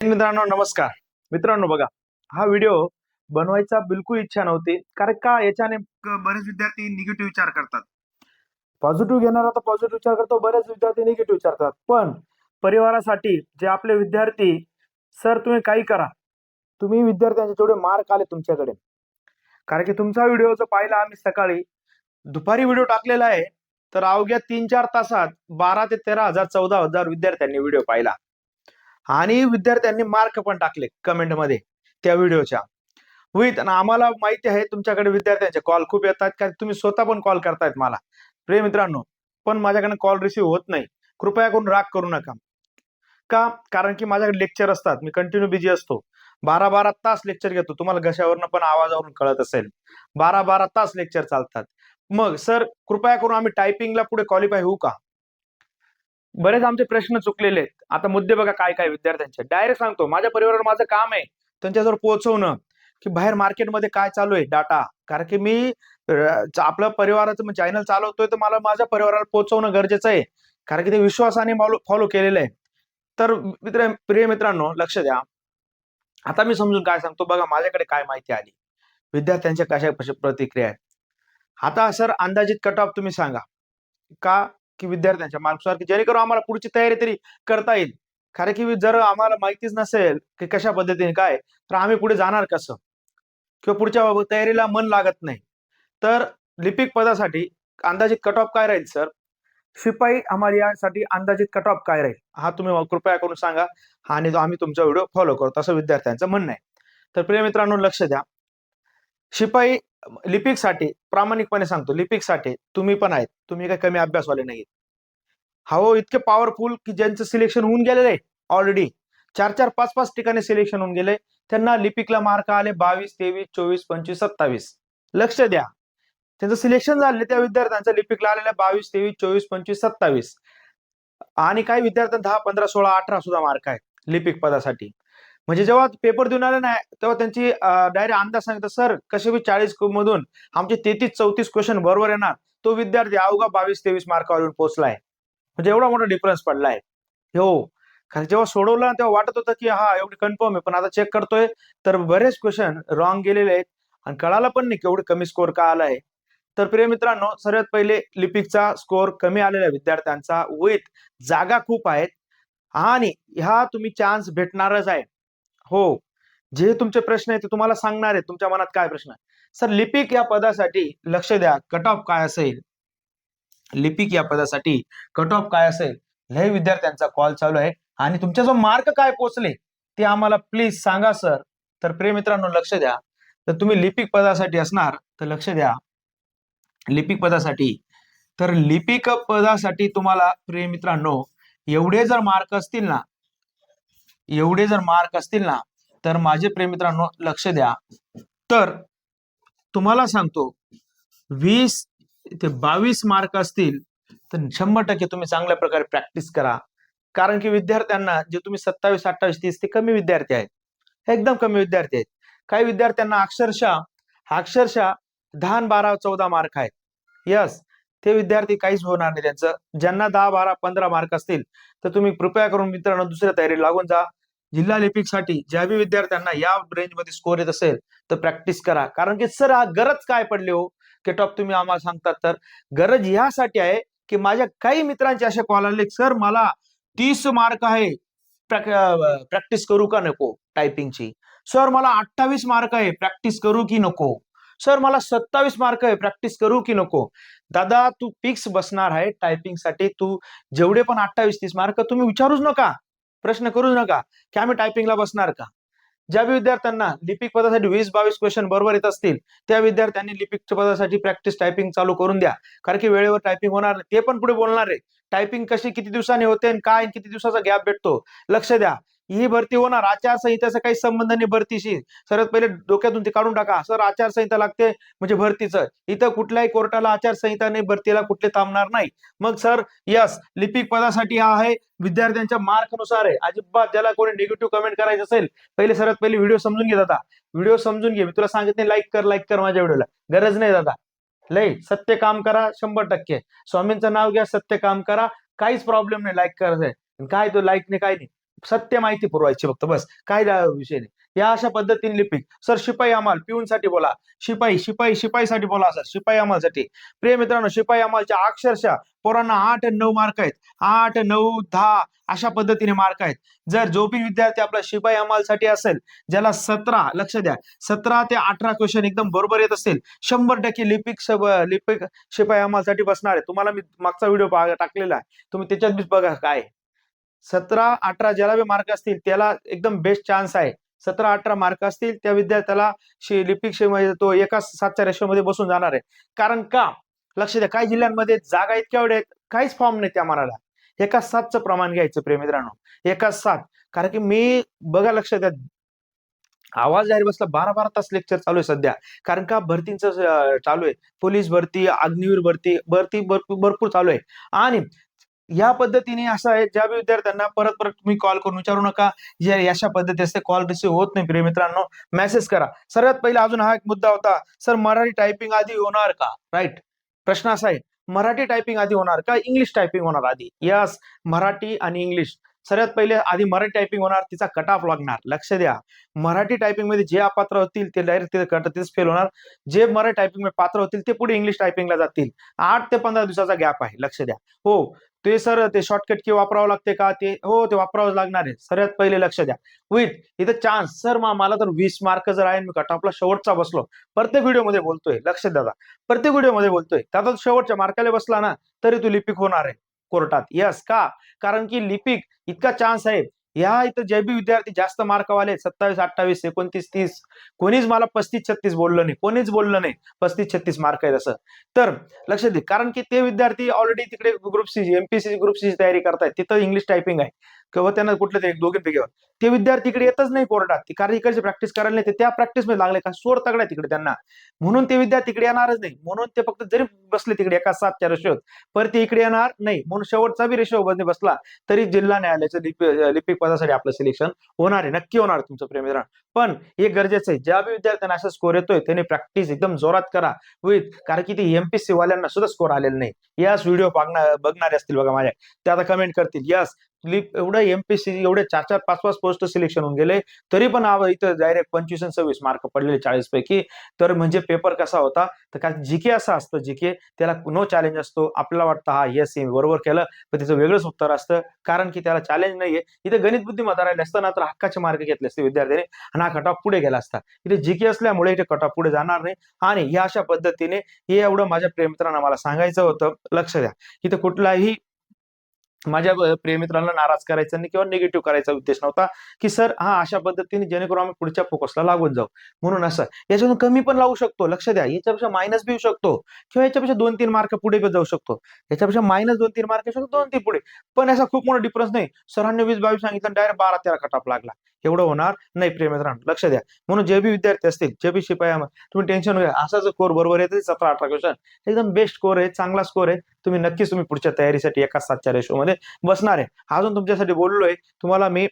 मित्रांनो नमस्कार. मित्रांनो बघा हा व्हिडिओ बनवायचा बिलकुल इच्छा नव्हती कारण का याच्याने बरेच विद्यार्थी निगेटिव्ह विचार करतात. पॉझिटिव्ह घेणारा तर पॉझिटिव्ह विचार करतो बरेच विद्यार्थी निगेटिव्ह विचार करतात. पण परिवारासाठी जे आपले विद्यार्थी सर तुम्ही काही करा. तुम्ही विद्यार्थ्यांचे जेवढे मार्क आले तुमच्याकडे. कारण की तुमचा व्हिडिओ जो पाहिला आम्ही सकाळी दुपारी व्हिडिओ टाकलेला आहे तर अवघ्या तीन चार तासात बारा ते तेरा हजार चौदा हजार विद्यार्थ्यांनी व्हिडिओ पाहिला. आणि विद्यार्थ्यांनी मार्क पण टाकले कमेंटमध्ये त्या व्हिडिओच्या विथ आणि आम्हाला माहिती आहे तुमच्याकडे विद्यार्थ्यांचे कॉल खूप येतात कारण तुम्ही स्वतः पण कॉल करतायत मला. प्रिय मित्रांनो पण माझ्याकडे कॉल रिसिव्ह होत नाही. कृपया करून राग करू नका. का? कारण की माझ्याकडे लेक्चर असतात. मी कंटिन्यू बिझी असतो. बारा बारा तास लेक्चर घेतो. तुम्हाला घशावरनं पण आवाजावरून कळत असेल. बारा बारा तास लेक्चर चालतात. मग सर कृपया करून आम्ही टायपिंगला पुढे क्वालिफाय होऊ का? बरेच आमचे प्रश्न चुकलेले आहेत. आता मुद्दे बघा काय काय विद्यार्थ्यांचे. डायरेक्ट सांगतो माझ्या परिवारावर माझं काम आहे. त्यांच्याजवळ पोहोचवणं की बाहेर मार्केटमध्ये काय चालू आहे डाटा कारण की मी आपल्या आपलं परिवाराचं चॅनल चालवतोय तर मला माझ्या परिवाराला पोहोचवणं गरजेचं आहे. कारण की ते विश्वासाने फॉलो केलेलं आहे. तर मित्र प्रिय मित्रांनो लक्ष द्या. आता मी समजून काय सांगतो बघा माझ्याकडे काय माहिती आली. विद्यार्थ्यांच्या कशा कशा प्रतिक्रिया आहेत. आता सर अंदाजित कट ऑफ तुम्ही सांगा. का की विद्यार्थ्यांच्या मार्क्सवर की जेणेकरून आम्हाला पुढची तयारी तरी करता येईल. कारण की जर आम्हाला माहितीच नसेल की कशा पद्धतीने काय तर आम्ही पुढे जाणार कसं? किंवा पुढच्या तयारीला मन लागत नाही. तर लिपिक पदासाठी अंदाजित कट ऑफ काय राहील सर शिपाई आम्हाला यासाठी अंदाजित कट ऑफ काय राहील? हा तुम्ही कृपया करून सांगा. आणि आम्ही तुमचा व्हिडिओ फॉलो करतो असं विद्यार्थ्यांचं म्हणणं आहे. तर प्रिय मित्रांनो लक्ष द्या. शिपाई लिपिकसाठी प्रामाणिकपणे सांगतो लिपिकसाठी तुम्ही पण आहेत तुम्ही काही कमी अभ्यासवाले नाहीत हो इतके पॉवरफुल की ज्यांचं सिलेक्शन होऊन गेलेलं आहे ऑलरेडी चार चार पाच पाच ठिकाणी सिलेक्शन होऊन गेले त्यांना लिपिकला मार्क आले बावीस तेवीस चोवीस पंचवीस सत्तावीस. लक्ष द्या. त्यांचं सिलेक्शन झाले त्या विद्यार्थ्यांचं लिपिकला आलेलं बावीस तेवीस चोवीस पंचवीस सत्तावीस. आणि काही विद्यार्थ्यांना दहा पंधरा सोळा अठरा सुद्धा मार्क आहेत लिपिक पदासाठी. म्हणजे जेव्हा पेपर देऊन आले ना तेव्हा त्यांची डायरेक्ट अंदाज सांगितलं सर कसे बी चाळीस मधून आमचे तेहतीस चौतीस क्वेश्चन बरोबर येणार. तो विद्यार्थी अवघा बावीस तेवीस मार्कावर येऊन पोहोचलाय. म्हणजे एवढा मोठा डिफरन्स पडलाय. हो. कारण जेव्हा सोडवलं तेव्हा वाटत होतं की हा एवढी कन्फर्म आहे पण आता चेक करतोय. तर बरेच क्वेश्चन रॉंग गेलेले आहेत आणि कळालं पण नाही की एवढे कमी स्कोर का आलाय. तर प्रिय मित्रांनो सर्वात पहिले लिपिकचा स्कोर कमी आलेल्या विद्यार्थ्यांचा. विथ जागा खूप आहेत. आणि ह्या तुम्ही चान्स भेटणारच आहे. हो. जे तुमचे प्रश्न आहेत ते तुम्हाला सांगणार आहे तुमच्या मनात काय प्रश्न आहे सर लिपिक या पदासाठी लक्ष द्या. कट ऑफ काय असेल? लिपिक या पदासाठी कट ऑफ काय असेल? हे विद्यार्थ्यांचा कॉल चालू आहे. आणि तुमच्या जो मार्क काय पोचले ते आम्हाला प्लीज सांगा सर. तर प्रेमित्रांनो लक्ष द्या. तर तुम्ही लिपिक पदासाठी असणार तर लक्ष द्या. लिपिक पदासाठी. तर लिपिक पदासाठी तुम्हाला प्रिय मित्रांनो एवढे जर मार्क असतील ना एवढे जर मार्क असतील ना तर माझे प्रेमित्रांनो लक्ष द्या. तर तुम्हाला सांगतो वीस ते बावीस मार्क असतील तर शंभर टक्के तुम्ही चांगल्या प्रकारे प्रॅक्टिस करा. कारण की विद्यार्थ्यांना जे तुम्ही सत्तावीस अठ्ठावीस तीस ते कमी विद्यार्थी आहेत. एकदम कमी विद्यार्थी आहेत. काही विद्यार्थ्यांना अक्षरशः अक्षरशः दहा बारा चौदा मार्क आहेत. यस ते विद्यार्थी काहीच होणार नाही त्यांचं. ज्यांना दहा बारा पंधरा मार्क असतील तर तुम्ही कृपया करून मित्रांनो दुसऱ्या तयारी लागून जा. जिल्हा लिपिकसाठी ज्या बी विद्यार्थ्यांना या रेंजमध्ये स्कोर येत असेल तर प्रॅक्टिस करा. कारण की सर हा गरज काय पडली हो? के टॉप तुम्ही आम्हाला सांगतात. तर गरज ह्यासाठी आहे की माझ्या काही मित्रांचे असे कॉल आले सर मला तीस मार्क आहे. प्रॅक्टिस करू का नको? टायपिंगची सर मला अठ्ठावीस मार्क आहे. प्रॅक्टिस करू की नको? सर मला सत्तावीस मार्क आहे. प्रॅक्टिस करू की नको? दादा तू फिक्स बसणार आहे टायपिंगसाठी तू जेवढे पण अठ्ठावीस तीस मार्क तुम्ही विचारूच नका. प्रश्न करू नका. की आम्ही टायपिंगला बसणार का? ज्या विद्यार्थ्यांना लिपिक पदासाठी वीस बावीस क्वेश्चन बरोबर येत असतील त्या विद्यार्थ्यांनी लिपिक पदासाठी प्रॅक्टिस टायपिंग चालू करून द्या. कारण की वेळेवर टायपिंग होणार नाही. ते पण पुढे बोलणार आहे टायपिंग कशी किती दिवसांनी होते आणि काय किती दिवसाचा गॅप भेटतो? लक्ष द्या. ही भरती होणार. आचारसंहितेचा काही संबंध नाही भरतीशी. सर्वात पहिले डोक्यातून ते काढून टाका. सर आचारसंहिता लागते म्हणजे भरतीचं. इथं कुठल्याही कोर्टाला आचारसंहिता नाही भरतीला कुठले थांबणार नाही. मग सर यस लिपिक पदासाठी हा आहे. विद्यार्थ्यांच्या मार्कनुसार आहे. अजिबात ज्याला कोणी निगेटिव्ह कमेंट करायचं असेल पहिले सर्वात पहिले व्हिडिओ समजून घे दादा. व्हिडिओ समजून घे. मी तुला सांगितले लाईक कर लाईक कर माझ्या व्हिडिओला. गरज नाही दादा. लय सत्य काम करा शंभर टक्के. स्वामींचं नाव घ्या सत्य काम करा. काहीच प्रॉब्लेम नाही लाईक करायचंय काय तो लाईक नाही काय नाही. सत्य माहिती पुरवायची फक्त बस. काय विषय नाही. या अशा पद्धतीने लिपिक. सर शिपाई अमाल पिऊनसाठी बोला. शिपाई शिपाई शिपाईसाठी बोला सर. शिपाई अमालसाठी. प्रिय मित्रांनो शिपाई अमालच्या अक्षरशः पोरांना आठ नऊ मार्क आहेत. आठ नऊ दहा अशा पद्धतीने मार्क आहेत. जर जो बी विद्यार्थी आपला शिपाई अमालसाठी असेल ज्याला सतरा लक्ष द्या. सतरा ते अठरा क्वेश्चन एकदम बरोबर येत असेल शंभर टक्के लिपिक सब- लिपिक शिपाई अमालसाठी बसणार आहे. तुम्हाला मी मागचा व्हिडिओ टाकलेला आहे. तुम्ही त्याच्यात बी बघा काय सतरा अठरा ज्याला बी मार्क असतील त्याला एकदम बेस्ट चान्स आहे. सतरा अठरा मार्क असतील त्या विद्यार्थ्याला शी लिपिक तो एका सातच्या रेशोमध्ये बसून जाणार आहे. कारण का? लक्ष द्या काही जिल्ह्यांमध्ये जागा इतक्या एवढ्या आहेत काहीच फॉर्म नाही त्या मनाला. एका सातचं प्रमाण घ्यायचं प्रेमित्रांनो एका सात. कारण की मी बघा लक्ष द्या. आवाज जाहीर बसला बारा बारा तास लेक्चर चालू आहे सध्या. कारण का? भरतींचं चालू आहे. पोलीस भरती अग्निवीर भरती भरती भरपूर भरपूर चालू आहे. आणि या पद्धतीने असं आहे ज्या विद्यार्थ्यांना परत परत तुम्ही कॉल करून विचारू नका. जे अशा पद्धती असते कॉल रिसिव्ह होत नाही प्रिय मित्रांनो. मेसेज करा. सर्वात पहिला अजून हा एक मुद्दा होता सर मराठी टायपिंग आधी होणार का? राईट प्रश्न असा आहे मराठी टायपिंग आधी होणार का इंग्लिश टायपिंग होणार आधी? यस मराठी आणि इंग्लिश सर्वात पहिले आधी मराठी टायपिंग होणार तिचा कट ऑफ लागणार. लक्ष द्या. मराठी टायपिंगमध्ये जे अपात्र होतील ते डायरेक्ट तिथे कट तेच फेल होणार. जे मराठी टायपिंगमध्ये पात्र होतील ते पुढे इंग्लिश टायपिंगला जातील. आठ ते पंधरा दिवसाचा गॅप आहे. लक्ष द्या. हो ते सर ते शॉर्टकट की वापरावं लागते का? ते हो ते वापरावं लागणार आहे. सर्वात पहिले लक्ष द्या. विथ इथं चान्स सर मा मला तर वीस मार्क जर आहे मी कट शेवटचा बसलो. प्रत्येक व्हिडिओमध्ये बोलतोय. लक्ष दादा प्रत्येक व्हिडिओमध्ये बोलतोय. त्यात शेवटच्या मार्काला बसला ना तरी तू लिपिक होणार आहे. कोर्टात. यस का? कारण की लिपिक इतका चान्स आहे. या इथं जे बी विद्यार्थी जास्त मार्कवाले सत्तावीस अठ्ठावीस एकोणतीस तीस कोणीच मला पस्तीस छत्तीस बोललं नाही कोणीच बोललं नाही पस्तीस छत्तीस मार्क आहेत असं. तर लक्ष दे कारण की ते विद्यार्थी ऑलरेडी तिकडे group C MPSC group C तयारी करतायत तिथं इंग्लिश टायपिंग आहे. किंवा त्यांना कुठलं ते दोघे ते विद्यार्थी इकडे येतच नाही कोर्टात. ती कारण इकडची प्रॅक्टिस करायला नाही ते त्या प्रॅक्टिसमध्ये लागले का? सोड तगडा तिकडे त्यांना. म्हणून ते विद्यार्थी इकडे येणारच नाही. म्हणून ते फक्त जरी बसले तिकडे एका सातच्या रेशोत पर ते इकडे येणार नाही. म्हणून शेवटचा बी रेशो मध्ये बसला तरी जिल्हा न्यायालयाचं लिपी लिपिक पदासाठी आपलं सिलेक्शन होणार आहे. नक्की होणार तुमचं प्रेम पण हे गरजेचं आहे. ज्या बी विद्यार्थ्यांना असा स्कोर येतोय त्यांनी प्रॅक्टिस एकदम जोरात करा विथ कारण की ते एमपीसी वाल्यांना सुद्धा स्कोर आलेला नाही. याच व्हिडिओ बघणार बघणारे असतील बघा माझ्या. ते आता कमेंट करतील. यस एवढं एमपीसी एवढे चार चार पाच पाच पोस्ट सिलेक्शन होऊन गेले. तरी पण आव- इथं डायरेक्ट पंचवीस आणि सव्वीस मार्क पडलेले चाळीस पैकी. तर म्हणजे पेपर कसा होता? तर का जीके असं असतं जीके त्याला नो चॅलेंज असतो. आपल्याला वाटतं हा येस बरोबर केलं. पण त्याचं वेगळंच उत्तर असतं. कारण की त्याला चॅलेंज नाहीये. इथे गणित बुद्धिमत्ता राहिले असतं ना तर हक्काचे मार्क घेतले असते विद्यार्थ्याने. आणि हा कटॉप पुढे गेला असता. इथे जीके असल्यामुळे इथे कटॉप पुढे जाणार नाही. आणि ह्या अशा पद्धतीने हे एवढं माझ्या प्रेमित्रांना मला सांगायचं होतं. लक्ष द्या. इथे कुठलाही माझ्या प्रियमित्रांना प्रेमित्रांना नाराज करायचा नाही किंवा निगेटिव्ह करायचा उद्देश नव्हता की सर हा अशा पद्धतीने जेणेकरून आम्ही पुढच्या फोकसला लागून जाऊ. म्हणून असं याच्यातून कमी पण लावू शकतो लक्ष द्या. याच्यापेक्षा मायनस बी येऊ शकतो. किंवा याच्यापेक्षा दोन तीन मार्क पुढे पण जाऊ शकतो. याच्यापेक्षा मायनस दोन तीन मार्क येऊ शकतो दोन तीन पुढे. पण असा खूप मोठा डिफरन्स नाही. सरांनी वीस बावीस सांगितलं डायरेक्ट बारा तेरा कटाप लागला. एवढं होणार नाही प्रिय मित्रांनो लक्ष द्या. म्हणून जे बी विद्यार्थी असतील जे बी शिपाया तुम्ही टेन्शन घ्या असा जर कोर बरोबर येते सतरा अठरा क्वेश्चन एकदम बेस्ट स्कोर आहे चांगला स्कोर आहे. तुम्ही नक्कीच तुम्ही पुढच्या तयारीसाठी एका सातच्या रेशो मध्ये बसणार आहे. अजून तुमच्यासाठी बोललोय तुम्हाला मी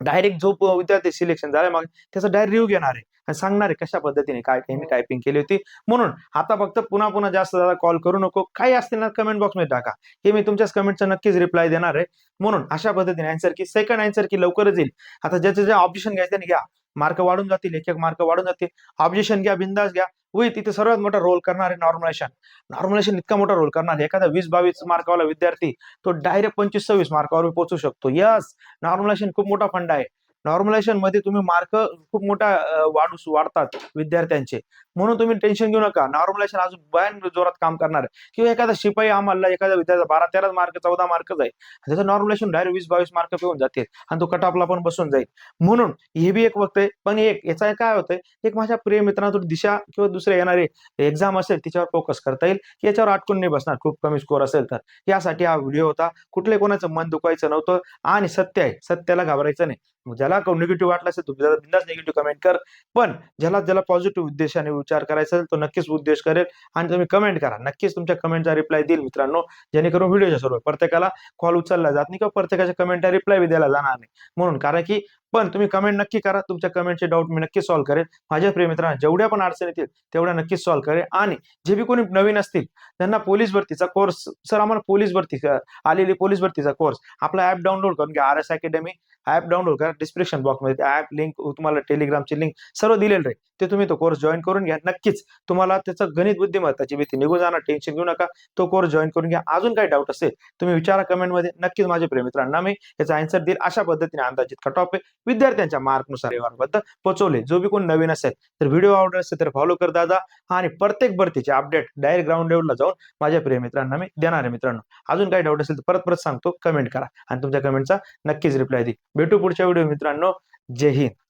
डायरेक्ट जो विद्यार्थी सिलेक्शन झालाय मग त्याचा डायरेक्ट रिव्ह्यू घेणार आहे. आणि सांगणार आहे कशा पद्धतीने काय काही मी टायपिंग केली होती. म्हणून आता फक्त पुन्हा पुन्हा जास्त जास्त कॉल करू नको. काही असतील ना कमेंट बॉक्समध्ये टाका. हे मी तुमच्याच कमेंटचा नक्कीच रिप्लाय देणार आहे. म्हणून अशा पद्धतीने आन्सर की सेकंड आन्सर की लवकरच येईल. आता ज्याचे जे ऑब्जेक्शन घ्यायचे त्यांनी घ्या. मार्क वाढून जातील एक एक मार्क वाढून जातील. ऑब्जेक्शन घ्या बिंदास घ्या. होई तिथे सर्वात मोठा रोल करणार आहे नॉर्मलायझेशन नॉर्मलायझेशन इतका मोठा रोल करणार आहे. एखादा वीस बावीस मार्कावाला विद्यार्थी तो डायरेक्ट पंचवीस सव्वीस मार्कावर पोहोचू शकतो. यस नॉर्मलायझेशन खूप मोठा फंड आहे. नॉर्मलायझेशनमध्ये तुम्ही मार्क खूप मोठा वाढू वाढतात विद्यार्थ्यांचे. म्हणून तुम्ही टेन्शन घेऊ नका. नॉर्मलायझेशन अजून बयान जोरात काम करणार आहे. किंवा एखादा शिपाई आम्हाला एखादा विद्यार्थी बारा तेरा मार्क चौदा मार्कच आहे. त्याचं नॉर्मलायझेशन डायरेक्ट वीस बावीस मार्क पिऊन जातील आणि तो कटापला पण बसून जाईल. म्हणून हे बी एक वक्तय पण एक याचा काय होतंय? एक माझ्या प्रिय मित्रांना दिशा किंवा दुसरे येणारे एक्झाम असेल तिच्यावर फोकस करता येईल. याच्यावर अटकून नाही बसणार. खूप कमी स्कोर असेल तर. यासाठी हा व्हिडिओ होता. कुठले कोणाचं मन दुखायचं नव्हतं. आणि सत्य आहे. सत्याला घाबरायचं नाही. ज्याला निगेटिव्ह वाटला असेल तो बिंदास निगेटिव्ह कमेंट कर. पण ज्याला ज्याला पॉझिटिव्ह उद्देशाने विचार करायचा असेल तो नक्कीच उद्देश करेल आणि तुम्ही कमेंट करा. नक्कीच तुमच्या कमेंटचा रिप्लाय देईल मित्रांनो जेणेकरून व्हिडिओच्या स्वरूपात प्रत्येकाला कॉल उचलला जात नाही किंवा प्रत्येकाच्या कमेंटचा रिप्लाय द्यायला जाणार नाही. म्हणून कारण की पण तुम्ही कमेंट नक्की करा. तुमच्या कमेंटचे डाऊट मी नक्की सॉल्व्ह करेल माझ्या प्रेमित्रांना जेवढ्या पण अडचणी येतील तेवढ्या नक्कीच सॉल्व्ह करेल आणि जे बी कोणी नवीन असतील त्यांना पोलीस भरतीचा कोर्स सर आम्हाला पोलीस भरती आलेली पोलीस भरतीचा कोर्स आपला ऍप डाउनलोड करून घ्या. R S academy app download करा. डिस्क्रिप्शन बॉक्समध्ये ऍप लिंक तुम्हाला टेलिग्रामची लिंक सर्व दिलेलं राहील ते तुम्ही तो कोर्स जॉईन करून घ्या. नक्कीच तुम्हाला त्याचं गणित बुद्धिमत्ताची भीती निघून जाणार टेन्शन घेऊ नका. तो कोर्स जॉईन करून घ्या. अजून काही डाऊट असेल तुम्ही विचारा कमेंटमध्ये नक्कीच माझ्या प्रेमित्रांना मी याचा आन्सर देईल. अशा पद्धतीने अंदाजित कट ऑफ विद्यार्थ्यांच्या मार्कनुसारबद्दल पोहोचवले जो बी कोण नवीन असेल तर व्हिडिओ आवडत असेल तर फॉलो कर दादा. आणि प्रत्येक भरतीचे अपडेट डायरेक्ट ग्राउंड लेवलला जाऊन माझ्या प्रिय मित्रांना मी देणार आहे मित्रांनो. अजून काही डाऊट असेल तर परत परत सांगतो. कमेंट करा. आणि तुमच्या कमेंटचा नक्कीच रिप्लाय दे भेटू पुढच्या व्हिडिओ मित्रांनो. जय हिंद.